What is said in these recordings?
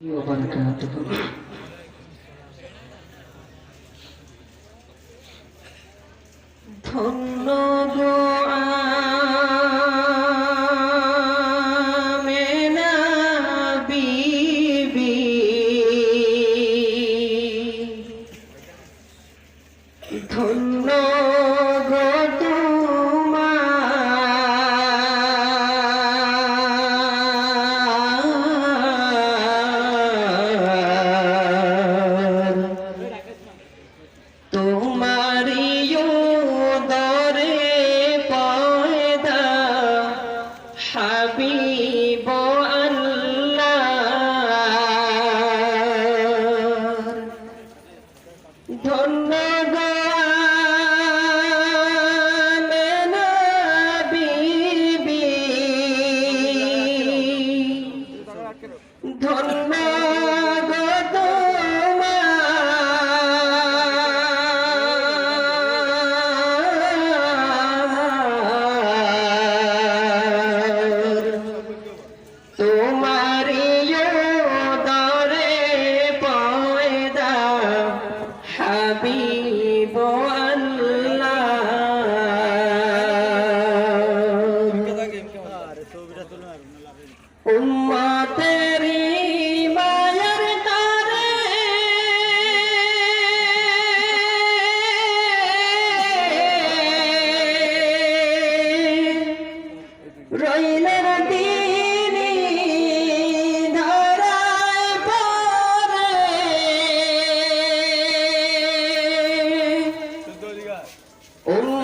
言おうかと思ってた。ん হাবিব আল্লাহ উম্মতেরি মায়ের তারে রইলেন তিনি Oğlum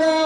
গো